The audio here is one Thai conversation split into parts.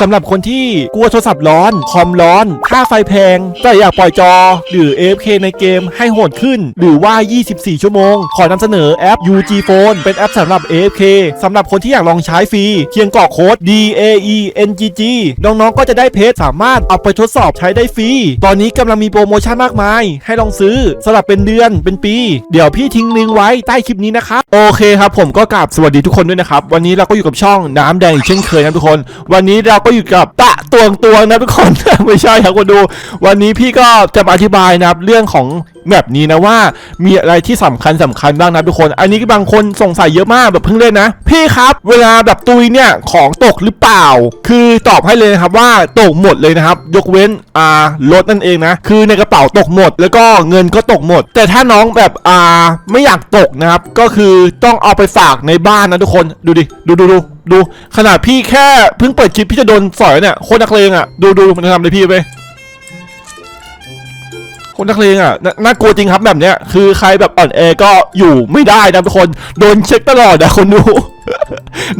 สำหรับคนที่กลัวโทรศัพท์ร้อน คอมร้อน ค่าไฟแพง แต่อยากปล่อยจอ หรือ AFK ในเกมให้โหดขึ้น หรือว่า 24 ชั่วโมง ขอนำเสนอแอป UG Phone เป็นแอปสำหรับ AFK สำหรับคนที่อยากลองใช้ฟรีเพียงกรอกโค้ด D A E N G G น้องๆ ก็จะได้เพจสามารถเอาไปทดสอบใช้ได้ฟรี ตอนนี้กำลังมีโปรโมชั่นมากมาย ให้ลองซื้อสำหรับเป็นเดือนเป็นปี เดี๋ยวพี่ทิ้งลิงก์ไว้ใต้คลิปนี้นะครับ โอเคครับผมก็กราบสวัสดีทุกคนด้วยนะครับ วันนี้เราก็อยู่กับช่องน้ำแดงอีกเช่นเคยนะทุกคน วันนี้เราก็อยู่กับตะตวงตวงนะทุกคน ไม่ใช่ครับคนดู วันนี้พี่ก็จะมาอธิบายนะครับเรื่องของแบบนี้นะว่ามีอะไรที่สำคัญสำคัญบ้างนะทุกคน อันนี้บางคนสงสัยเยอะมากแบบเพิ่งเล่นนะ พี่ครับ เวลาแบบตุยเนี่ยของตกหรือเปล่า คือตอบให้เลยนะครับว่าตกหมดเลยนะครับ ยกเว้นอ่ารถนั่นเองนะ คือในกระเป๋าตกหมด แล้วก็เงินก็ตกหมด แต่ถ้าน้องแบบอ่าไม่อยากตกนะครับ ก็คือต้องเอาไปฝากในบ้านนะทุกคนดูดิดูดูดู ดูขนาดพี่แค่เพิ่งเปิดคลิปพี่จะโดนสอยเนี่ยโคตรนักเลงอะดูดูมันจะทำอะไรพี่ไป คนนักเลงอะนน่ากลัวจริงครับแบบเนี้ยคือใครแบบอ่อนแอก็อยู่ไม่ได้นะทุกคนโดนเช็คตลอดนะคนดู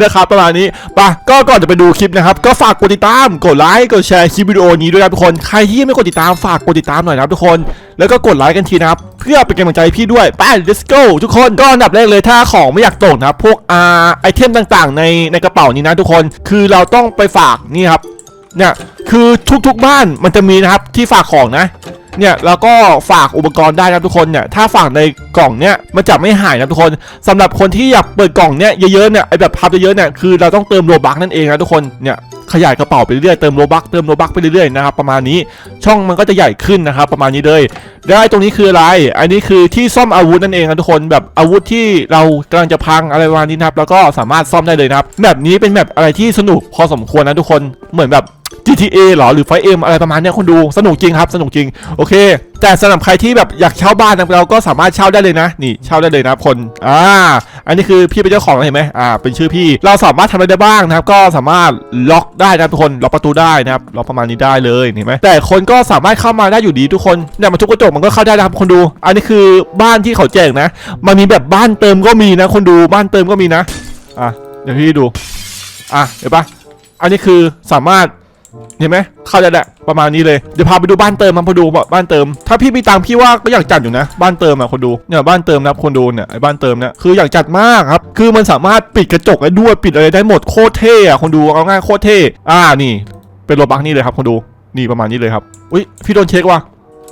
นะครับประมาณนี้ปะก็ก่อนจะไปดูคลิปนะครับ ก็ฝากกดติดตามกดไลค์กดแชร์คลิปวิดีโอนี้ด้วยนะทุกคนใครที่ยังไม่กดติดตามฝากกดติดตามหน่อยนะครับทุกคนแล้วก็กดไลค์กันทีนะครับ เพื่อเป็นกำลังใจพี่ด้วยไป let's go ทุกคนก็อันดับแรกเลยถ้าของไม่อยากตกนะพวกอ่าไอเทมต่างๆ ในในกระเป๋านี้นะทุกคน คือเราต้องไปฝากนี่ครับ เนี่ยคือทุกๆบ้านมันจะมีนะครับที่ฝากของนะเนี่ยแล้วก็ฝากอุปกรณ์ได้นะครับทุกคนเนี่ยถ้าฝากในกล่องเนี่ยมันจะไม่หายนะทุกคนสำหรับคนที่อยากเปิดกล่องเนี่ยเยอะๆเนี่ยไอแบบพับเยอะๆเนี่ยคือเราต้องเติมโลบักนั่นเองนะทุกคนเนี่ยขยายกระเป๋าไปเรื่อยเติมโลบักเติมโลบักไปเรื่อยๆนะครับประมาณนี้ช่องมันก็จะใหญ่ขึ้นนะครับประมาณนี้เลยได้ตรงนี้คืออะไร อันนี้คือที่ซ่อมอาวุธนั่นเองนะทุกคนแบบอาวุธที่เรากำลังจะพังอะไรประมาณนี้นะครับแล้วก็สามารถซ่อมได้เลยนะครับแบบนี้เป็นแบบอะไรที่สนุกพอสมควรนะทุกคนเหมือนแบบ GTA หรอหรือไฟเอ็มอะไรประมาณนี้คนดูสนุกจริงครับ สนุกจริง โอเค แต่สำหรับใครที่แบบอยากเช่าบ้านนะเราก็สามารถเช่าได้เลยนะ นี่เช่าได้เลยนะคนอ่าอันนี้คือพี่เป็นเจ้าของเห็นไหมอ่าเป็นชื่อพี่เราสามารถทำอะไรได้บ้างนะครับ ก็สามารถล็อกได้นะทุกคนล็อกประตูได้นะครับล็อกประมาณนี้ได้เลยเห็นไหมแต่คนก็สามารถเข้ามาได้อยู่ดีทุกคนเนี่ยมาทุกกระจกมันก็เข้าได้นะครับคนดู อันนี้คือบ้านที่เขาแจกนะ มันมีแบบบ้านเติมก็มีนะ คนดูบ้านเติมก็มีนะอะเดี๋ยวพี่ดูอะเห็นปะอันนี้คือสามารถ เห็นไหมเข้าใจแหละประมาณนี้เลยเดี๋ยวพาไปดูบ้านเติมมาพอดูบ้านเติม ถ้าพี่มีตังพี่ว่าก็อยากจัดอยู่นะ บ้านเติมอะคนดูเนี่ยบ้านเติมนะครับคนดูเนี่ยไอ้บ้านเติมเนี่ยคืออยากจัดมากครับคือมันสามารถปิดกระจกได้ด้วยปิดอะไรได้หมดโคตรเท่อะคนดูเอาง่ายโคตรเท่อ่านี่ เป็นโรบักนี่เลยครับคนดูนี่ประมาณนี้เลยครับอุ้ยพี่โดนเช็คว่ะ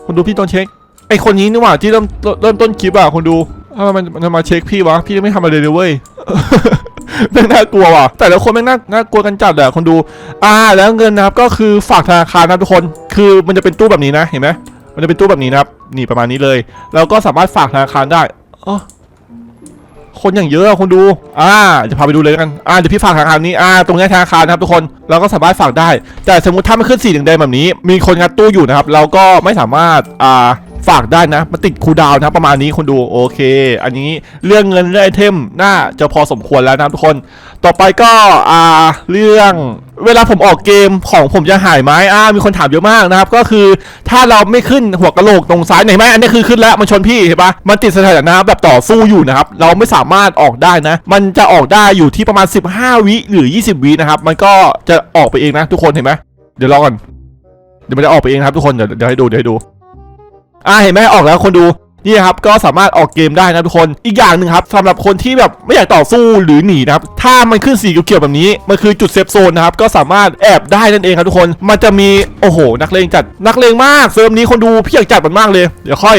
คนดูพี่โดนเช็คไอคนนี้นี่หว่าที่เริ่มเริ่มต้นคลิปอะคนดูทำไมมันมันมาเช็คพี่วะพี่ไม่ทำอะไรเลยเว้ย แม่งน่ากลัวว่ะ แต่ละคนแม่งน่าน่ากลัวกันจัดเลยอะคนดู อ่า แล้วเงินนะครับก็คือฝากธนาคารนะทุกคน คือมันจะเป็นตู้แบบนี้นะเห็นไหมมันจะเป็นตู้แบบนี้นะครับ นี่ประมาณนี้เลยแล้วก็สามารถฝากธนาคารได้อ๋อคนอย่างเยอะคนดู อ่า จะพาไปดูเลยกัน อ่า เดี๋ยวพี่ฝากธนาคารนี้ อ่า ตรงนี้ธนาคารนะครับทุกคน เราก็สามารถฝากได้ แต่สมมติถ้ามันขึ้นสีแดงๆแบบนี้ มีคนงัดตู้อยู่นะครับ เราก็ไม่สามารถ อ่า ฝากได้นะมันติดคูดาวนะประมาณนี้คนดูโอเค อันนี้เรื่องเงินเรื่องไอเทมน่าจะพอสมควรแล้วนะทุกคน ต่อไปก็อ่าเรื่องเวลาผมออกเกมของผมจะหายไหมอ่ามีคนถามเยอะมากนะครับ ก็คือถ้าเราไม่ขึ้นหัวกะโหลกตรงซ้ายไหนไหมอันนี้คือขึ้นแล้วมันชนพี่เห็นปะมันติดสถานะแบบต่อสู้อยู่นะครับ เราไม่สามารถออกได้นะ มันจะออกได้อยู่ที่ประมาณ 15 วิหรือ 20 วินะครับ มันก็จะออกไปเองนะทุกคนเห็นไหมเดี๋ยวรอก่อนเดี๋ยวมันจะออกไปเองครับทุกคนเดี๋ยวเดี๋ยวให้ดูเดี๋ยวให้ดู อ่าเห็นไหมออกแล้วคนดูนี่ครับก็สามารถออกเกมได้นะทุกคนอีกอย่างหนึ่งครับสำหรับคนที่แบบไม่อยากต่อสู้หรือหนีนะครับถ้ามันขึ้นสีเขียวๆแบบนี้มันคือจุดเซฟโซนนะครับก็สามารถแอบได้นั่นเองครับทุกคน มันจะมีโอ้โห นักเลงจัดนักเลงมากเซิร์ฟนี้คนดูพี่อยากจัดมันมากเลย เดี๋ยวค่อย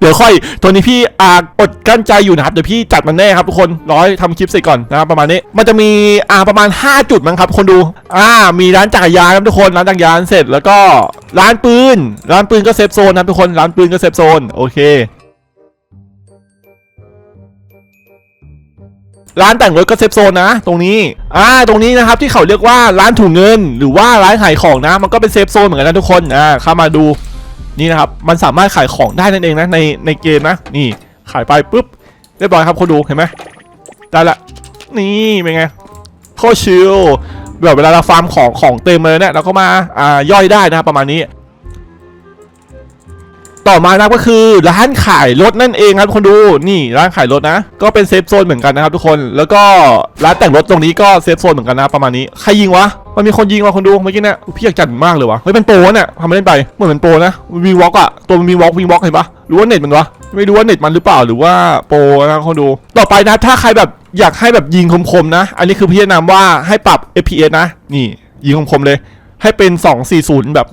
เดี๋ยวค่อยตัวนี้พี่อาอดกั้นใจอยู่นะครับเดี๋ยวพี่จัดมันแน่ครับทุกคนร้อยทำคลิปเสร็จก่อนนะครับประมาณนี้ มันจะมีอ่าประมาณ 5 จุดมั้งครับ คนดูอ่ามีร้านจักรยานครับทุกคนร้านจักรยานเสร็จแล้วก็ร้านปืน ร้านปืนก็เซฟโซนนะทุกคนร้านปืนก็เซฟโซนโอเคร้านแต่งรถก็เซฟโซนนะ ตรงนี้อ่าตรงนี้นะครับที่เขาเรียกว่าร้านถุงเงิน หรือว่าร้านขายของนะ มันก็เป็นเซฟโซนเหมือนกันนะทุกคนอ่าเข้ามาดู นี่นะครับมันสามารถขายของได้นั่นเองนะในในเกมนะนี่ขายไปปุ๊บเรียบร้อยครับคนดูเห็นไหมได้ละนี่เป็นไงโคชิลแบบเวลาเราฟาร์มของของเต็มเลยเนี่ยเราก็มาอ่าย่อยได้นะประมาณนี้ ต่อมานะก็คือร้านขายรถนั่นเองครับทุกคนดูนี่ร้านขายรถนะ ก็เป็นเซฟโซนเหมือนกันนะครับทุกคนแล้วก็ร้านแต่งรถตรงนี้ก็เซฟโซนเหมือนกันนะประมาณนี้ใครยิงวะมันมีคนยิงว่ะคนดูเมื่อกี้เนี่ยพี่อยากจัดมากเลยวะเฮ้ยเป็นโปรเนี่ยทำมาเล่นไปเหมือนเป็นโปรนะมีวอล์กอะตัวมันมีวอล์กมีวอล์กเห็นปะรือว่าเน็ตมันวะไม่รู้ว่าเน็ตมันหรือเปล่าหรือว่าโปรนะคนดูต่อไปนะถ้าใครแบบอยากให้แบบยิงคมๆนะ อันนี้คือพี่แนะนำว่าให้ปรับ FPS นะ นี่ยิงคมๆเลย ให้เป็น 240 แบบ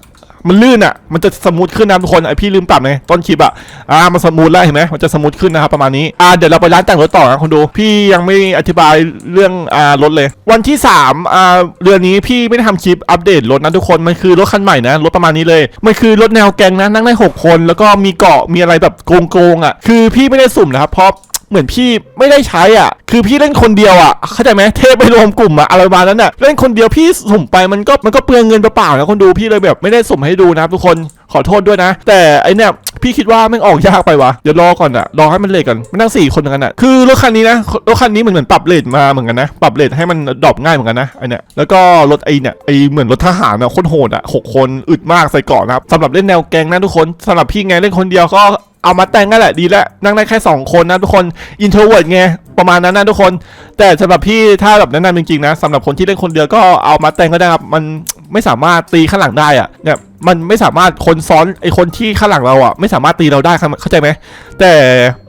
มันลื่นอะ มันจะสมูทขึ้นนะทุกคนไอพี่ลืมปรับไงต้นคลิปอะอ่ามันสมูทแล้วเห็นไหมมันจะสมูทขึ้นนะครับประมาณนี้อ่าเดี๋ยวเราไปร้านแต่งรถต่อนะคนดู พี่ยังไม่อธิบายเรื่องอ่ารถเลย วันที่3อ่าเดือนนี้พี่ไม่ได้ทำคลิปอัปเดตรถนะทุกคนมันคือรถคันใหม่นะรถประมาณนี้เลยมันคือรถแนวแกงนะนั่งได้หกคน แล้วก็มีเกาะมีอะไรแบบโกงๆอะ คือพี่ไม่ได้สุ่มนะครับเพราะ เหมือนพี่ไม่ได้ใช้อะ คือพี่เล่นคนเดียวอะเข้าใจไหมเทพไปรวมกลุ่มอะอะไรประมาณนั้นอะเล่นคนเดียวพี่สุ่มไปมันก็มันก็เปลืองเงินเปล่าๆนะคนดูพี่เลยแบบไม่ได้สุ่มให้ดูนะทุกคนขอโทษด้วยนะ แต่ไอเนี่ยพี่คิดว่ามันออกยากไปวะเดี๋ยวรอก่อนอะรอให้มันเลทกันมันนั่งสี่คนกันอะคือรถคันนี้นะรถคันนี้เหมือนเหมือนปรับเลทมาเหมือนกันนะปรับเลทให้มันดรอปง่ายเหมือนกันนะไอเนี่ยแล้วก็รถไอเนี่ยไอเหมือนรถทหารอะโคตรโหดอะหกคนอึดมากใส่เกาะนะครับสำหรับเล่นแนวแกงนะทุกคนสำหรับพี่ไงเล่นคนเดียวก็ เอามาแต่งก็แหละดีแล้วนั่งได้แค่ 2 คนนะทุกคนอินโทรเวิร์ดไงประมาณนั้นนะทุกคน แต่สำหรับพี่ถ้าแบบแนะนำจริงๆนะสำหรับคนที่เล่นคนเดียวก็เอามาแต่งก็ได้ครับมันไม่สามารถตีข้างหลังได้อะเนี่ยมันไม่สามารถคนซ้อนไอคนที่ข้างหลังเราอะไม่สามารถตีเราได้ครับเข้าใจไหมแต่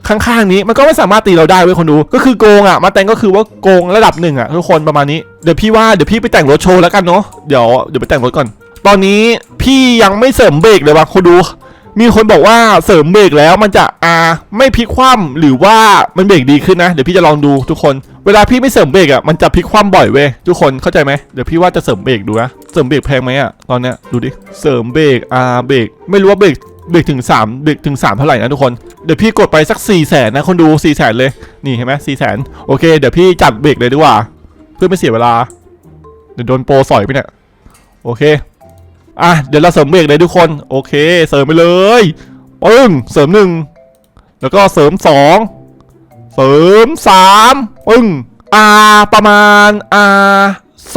ข้างๆนี้มันก็ไม่สามารถตีเราได้เว้ยคนดู ก็คือโกงอะมาแต่งก็คือว่าโกงระดับหนึ่งอะทุกคนประมาณนี้เดี๋ยวพี่ว่าเดี๋ยวพี่ไปแต่งรถโชว์แล้วกันเนาะเดี๋ยวเดี๋ยวไปแต่งรถก่อน ตอนนี้พี่ยังไม่เสริมเบรกเลยว่ะคนดู มีคนบอกว่าเสริมเบรกแล้วมันจะอ่าไม่พลิกคว่ำหรือว่ามันเบรกดีขึ้นนะ เดี๋ยวพี่จะลองดูทุกคน เวลาพี่ไม่เสริมเบรกอะมันจะพลิกคว่ำบ่อยเว้ยทุกคนเข้าใจไหมเดี๋ยวพี่ว่าจะเสริมเบรกดูนะเสริมเบรกแพงไหมอะตอนเนี้ยดูดิเสริมเบรกอ่าเบรกไม่รู้ว่าเบรกเบรกถึง3เบรกถึง3เท่าไหร่นะทุกคน เดี๋ยวพี่กดไปสัก4ี่แสนนะคนดู4ี่แสนเลย นี่เห็นไหมสี่แสนโอเค เดี๋ยวพี่จัดเบรกเลยดีกว่า เพื่อไม่เสียเวลา เดี๋ยวโดนโปรสอยไปเนี่ย โอเค อะเดี๋ยวเราเสริมเบรกเลยทุกคน โอเค เสริมไปเลยปึ้งเสริมหนึ่งแล้วก็เสริมสองเสริมสามปึ้งอ่าประมาณอ่า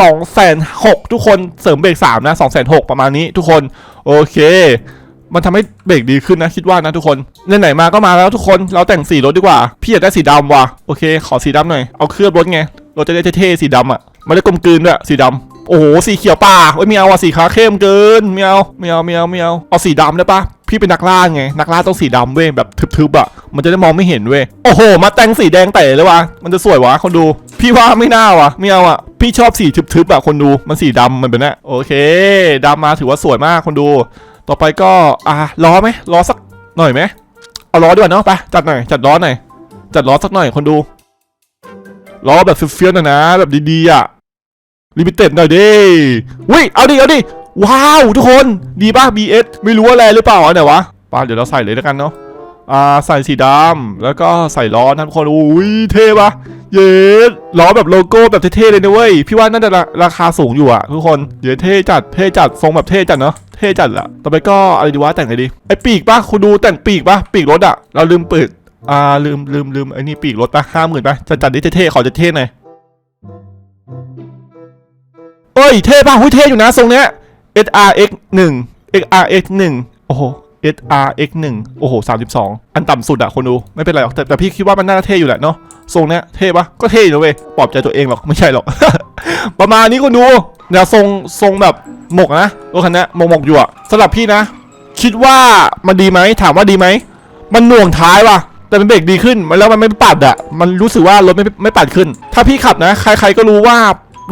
สองแสนหกทุกคนเสริมเบรกสามนะสองแสนหกประมาณนี้ทุกคน โอเค มันทำให้เบรกดีขึ้นนะคิดว่านะทุกคนไหนๆมาก็มาแล้วทุกคนเราแต่งสีรถดีกว่า พี่อยากได้สีดำว่ะโอเค ขอสีดำหน่อยเอาเคลือบรถไงรถจะได้เท่ๆสีดำอะไม่ได้กลมกลืนด้วยสีดำ โอ้โหสีเขียวป่าโอ้ยไม่เอาอะสีขาเข้มเกินไม่เอาไม่เอาไม่เอาไม่เอาเอาสีดำได้ปะพี่เป็นนักล่าไงนักล่าต้องสีดำเว้ยแบบทึบๆอะมันจะได้มองไม่เห็นเว้ยโอ้โห มาแต่งสีแดงเต๋เลยวะมันจะสวยวะคนดู พี่ว่าไม่น่าวะไม่เอาอะพี่ชอบสีทึบๆอะคนดูมันสีดำมันเป็นนะโอเคดำมาถือว่าสวยมากคนดู ต่อไปก็อะล้อไหมล้อสักหน่อยไหมเอาล้อดีกว่าเนาะไปจัดหน่อยจัดล้อหน่อยจัดล้อสักหน่อยคนดูล้อแบบเฟี้ยวๆน่อยนะแบบดีๆอะ ลิมิเต็ดหน่อยดิวิเอาดิ เอาดิ ว้าว ทุกคน ดีป่ะ BS ไม่รู้ว่าแรหรือเปล่าอันไหนวะป่ะเดี๋ยวเราใส่เลยแล้วกันเนาะ อ่า ใส่สีดำแล้วก็ใส่ล้อนะทุกคน อุ้ย เท่ปะเย้ล้อแบบโลโก้แบบเท่ๆเลยนะเว้ย พี่ว่าน่าจะราราคาสูงอยู่อะทุกคน เดี๋ยวเท่จัด เท่จัด ทรงแบบเท่จัดเนาะ เท่จัดละต่อไปก็อะไรดีวะ แต่งไงดี ไอปีกปะคุณดูแต่งปีกปะปีกรถอะเราลืมเปิด อ่า ลืมลืมลืมไอ้นี่ปีกรถป่ะห้าหมื่นป่ะจะจัดได้เท่ๆขอจะเท่หน่อย เอ้ย เท่ปะหุ้ยเท่อยู่นะทรงเนี้ย SRX 1 XRX 1โอ้โห SRX 1โอ้โห 32 อันต่ำสุดอะคนดู ไม่เป็นไรหรอก แต่แต่พี่คิดว่ามันน่าจะเท่อยู่แหละเนาะ ทรงเนี้ยเท่ปะก็เท่อยู่นะเว้ยปลอบใจตัวเองหรอก ไม่ใช่หรอก ประมาณนี้คนดูเนี่ยทรงทรงแบบหมกนะรถคันนี้หมกหมกอยู่อะสำหรับพี่นะ คิดว่ามันดีไหม ถามว่าดีไหม มันหน่วงท้ายว่ะแต่มันเบรกดีขึ้นมันแล้วมันไม่ปัดอะมันรู้สึกว่ารถไม่ไม่ปัดขึ้น ถ้าพี่ขับนะ ใครๆก็รู้ว่า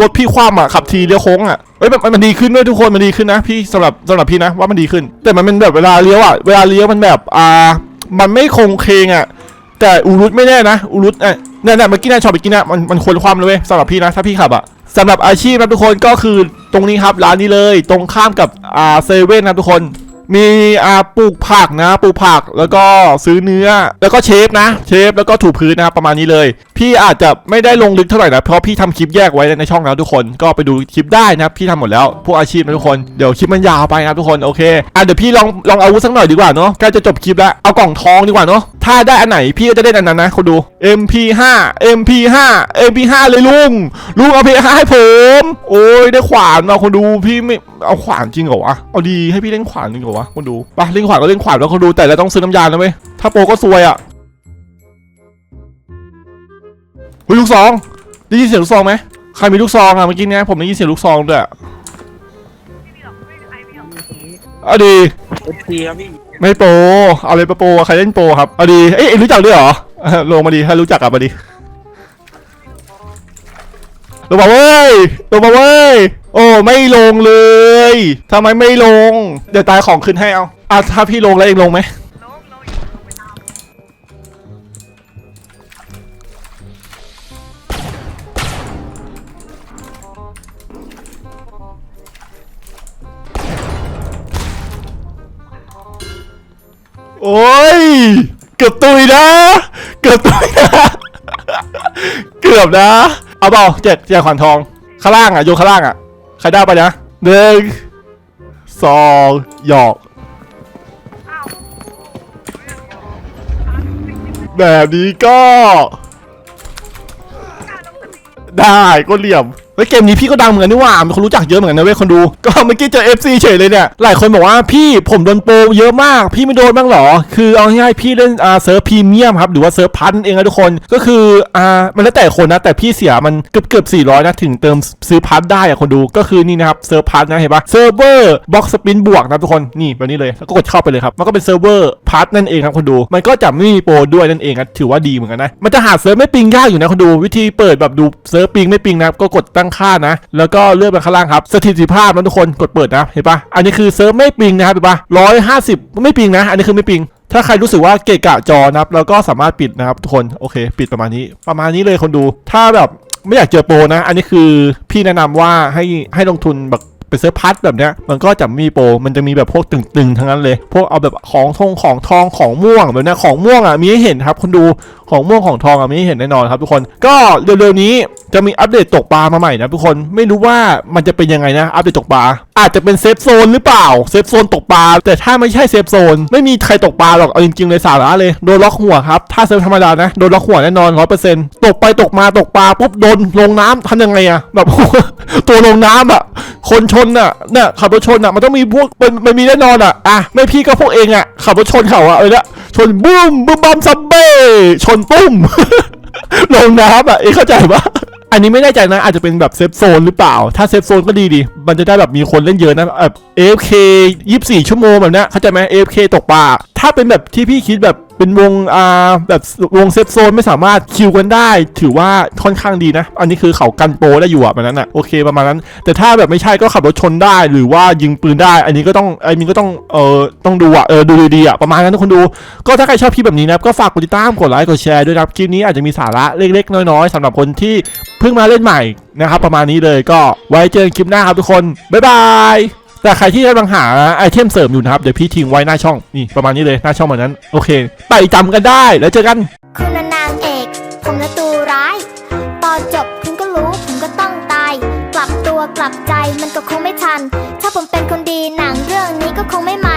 รถพี่คว่ำอะขับทีเลี้ยวโค้งอะเอ้ยมันมันดีขึ้นด้วยทุกคนมันดีขึ้นนะ พี่สำหรับสำหรับพี่นะว่ามันดีขึ้น แต่มันเป็นแบบเวลาเลี้ยวอะเวลาเลี้ยวมันแบบอ่ามันไม่คงเคงอะแต่อูรุตไม่แน่นะอูรุตเอ้ยเนี่ยเนี่ยเมื่อกี้นายชอบไปกินนะมันมันควรความเลยเว้ยสำหรับพี่นะถ้าพี่ขับอะสำหรับอาชีพนะทุกคนก็คือตรงนี้ครับร้านนี้เลย ตรงข้ามกับอ่าเซเว่นนะทุกคนมีอ่าปลูกผักนะปลูกผักแล้วก็ซื้อเนื้อ แล้วก็เชฟนะ เชฟแล้วก็ถูพื้นนะครับประมาณนี้เลยพี่อาจจะไม่ได้ลงลึกเท่าไหร่นะเพราะพี่ทำคลิปแยกไว้ในช่องแล้วทุกคน ก็ไปดูคลิปได้นะพี่ทำหมดแล้วพวกอาชีพนะทุกคนเดี๋ยวคลิปมันยาวไปนะทุกคนโอเคอะเดี๋ยวพี่ลองลองอาวุธสักหน่อยดีกว่าเนาะใกล้จะจบคลิปแล้วเอากล่องทองดีกว่าเนาะถ้าได้อันไหนพี่ก็จะได้อันนั้นนะคุณดู MP5 MP5 MP5 เลยลุงลุงเอา MP5 ให้ผม โอ้ยได้ขวานมาคนดูพี่ไม่เอาขวานจริงเหรอวะเอาดีให้พี่เล่นขวานจริงเหรอวะคนดูไปเล่นขวานก็เล่นขวานแล้วคนดูแต่เราต้องซื้อน้ำยานะเว้ยถ้าโปรก็ซวยอะ เฮ้ยลูกซองได้ยินเสียงลูกซองไหมใครมีลูกซองอะเมื่อกี้เนี้ยผมได้ยินเสียงลูกซองด้วยอะเอาดีเอฟซีครับพี่ไม่โปรเอาเลยโปรใครเล่นโปรครับเอาดีเอ้ยเอ็งรู้จักด้วยเหรอเออลงมาดีถ้ารู้จักกลับมาดีลงมาเว้ยลงมาเว้ยโอ้ไม่ลงเลยทำไมไม่ลง เดี๋ยวตายของขึ้นให้เอาอะถ้าพี่ลงแล้วเองลงไหม โอ้ย เกือบตุยนะ เกือบตุยนะ เกือบนะ เอาเปล่าแจกแจกขวานทอง ข้างล่างอะโยนข้างล่างอะ ใครได้ไปนะหนึ่งสองหยอก แบบนี้ก็ ได้ก็เหลี่ยม เฮ้ยเกมนี้พี่ก็ดังเหมือนกันนี่หว่ามีคนรู้จักเยอะเหมือนกันนะเว้ยคนดู ก็เมื่อกี้เจอ FC เฉยเลยเนี่ย หลายคนบอกว่าพี่ผมโดนโปรเยอะมาก พี่ไม่โดนบ้างเหรอ คือเอาง่ายๆพี่เล่นอ่าเซิร์ฟพรีเมียมครับ หรือว่าเซิร์ฟพันเองนะทุกคน ก็คืออ่ามันแล้วแต่คนนะ แต่พี่เสียมันเกือบเกือบ400นะถึงเติมซื้อพันได้อะคนดู ก็คือนี่นะครับเซิร์ฟพันนะเห็นปะเซิร์ฟเวอร์บ็อกสปินบวกนะทุกคน นี่แบบนี้เลย แล้วก็กดเข้าไปเลยครับ มันก็เป็นเซิร์ฟเวอร์พัทนั่นเองครับคนดู มันก็จะไม่มีโปรด้วยนั่นเองครับถือว่าดีเหมือนกันนะ มันจะหาเซิร์ฟไม่ปิงยากอยู่นะคนดู วิธีเปิดแบบดูเซิร์ฟปิงไม่ปิงนะก็กดตั้งค่านะ แล้วก็เลือกไปข้างล่างครับสถิติภาพนะทุกคนกดเปิดนะเห็นปะอันนี้คือเซิร์ฟไม่ปิงนะครับเห็นปะร้อยห้าสิบไม่ปิงนะ อันนี้คือไม่ปิงถ้าใครรู้สึกว่าเกะกะจอนะครับแล้วก็สามารถปิดนะครับทุกคนโอเค ปิดประมาณนี้ ประมาณนี้เลยคนดู ถ้าแบบไม่อยากเจอโปรนะ อันนี้คือพี่แนะนำว่าให้ให้ลงทุนแบบ เป็นเซิร์ฟพัทแบบเนี้ยมันก็จะมีโปรมันจะมีแบบพวกตึงๆ ทั้งนั้นเลย พวกเอาแบบของทองของทองของม่วงแบบเนี้ยของม่วงอะมีให้เห็นครับคนดูของม่วงของทองอะมีให้เห็นแน่นอนครับทุกคน ก็เร็วๆนี้จะมีอัปเดตตกปลามาใหม่นะทุกคนไม่รู้ว่ามันจะเป็นยังไงนะอัปเดตตกปลาอาจจะเป็นเซฟโซนหรือเปล่าเซฟโซนตกปลาแต่ถ้าไม่ใช่เซฟโซนไม่มีใครตกปลาหรอกเอาจริงๆเลยสาระเลยโดนล็อกหัวครับถ้าเซฟธรรมดานะโดนล็อกหัวแน่นอนร้อยเปอร์เซ็นต์ตกไปตกมาตกปลาปุ๊บโดนลงน้ำทำยังไงอะแบบตัวลงน้ำอะคนชนอะเนี่ยขับรถชนอะมันต้องมีพวกมันมันมีแน่นอนอะอะไม่พี่ก็พวกเองอะขับรถชนเขาอะเออละชนบูมบูมบัมซัมเบ้ชนตุ้มลงน้ำอะเอ๊ะเข้าใจปะอันนี้ไม่แน่ใจนะอาจจะเป็นแบบเซฟโซนหรือเปล่า ถ้าเซฟโซนก็ดีดี มันจะได้แบบมีคนเล่นเยอะนะแบบ AFK 24 ชั่วโมงแบบนี้เข้าใจไหม AFK ตกปลาถ้าเป็นแบบที่พี่คิดแบบ เป็นวงอ่าแบบวงเซฟโซนไม่สามารถคิวกันได้ ถือว่าค่อนข้างดีนะ อันนี้คือเขากันโปรได้อยู่อะแบบนั้นอะโอเคประมาณนั้น แต่ถ้าแบบไม่ใช่ก็ขับรถชนได้หรือว่ายิงปืนได้ อันนี้ก็ต้องไอ้มินก็ต้องเออต้องดูอะเออดูดีๆอะประมาณนั้นทุกคนดู ก็ถ้าใครชอบคลิปแบบนี้นะก็ฝากกดติดตามกดไลค์กดแชร์ด้วยนะครับคลิปนี้อาจจะมีสาระเล็ก ๆ น้อยๆสำหรับคนที่เพิ่งมาเล่นใหม่นะครับประมาณนี้เลยก็ไว้เจอกันคลิปหน้าครับทุกคนบ๊ายบาย แต่ใครที่กำลังหาไอเทมเสริมอยู่นะครับ เดี๋ยวพี่ทิ้งไว้หน้าช่อง นี่ประมาณนี้เลย หน้าช่องแบบนั้น โอเค ไปจำกันได้แล้วเจอกัน คุณนางเอก ผมละตัวร้าย ตอนจบคุณก็รู้ผมก็ต้องตาย กลับตัวกลับใจมันก็คงไม่ทัน ถ้าผมเป็นคนดีหนังเรื่องนี้ก็คงไม่มา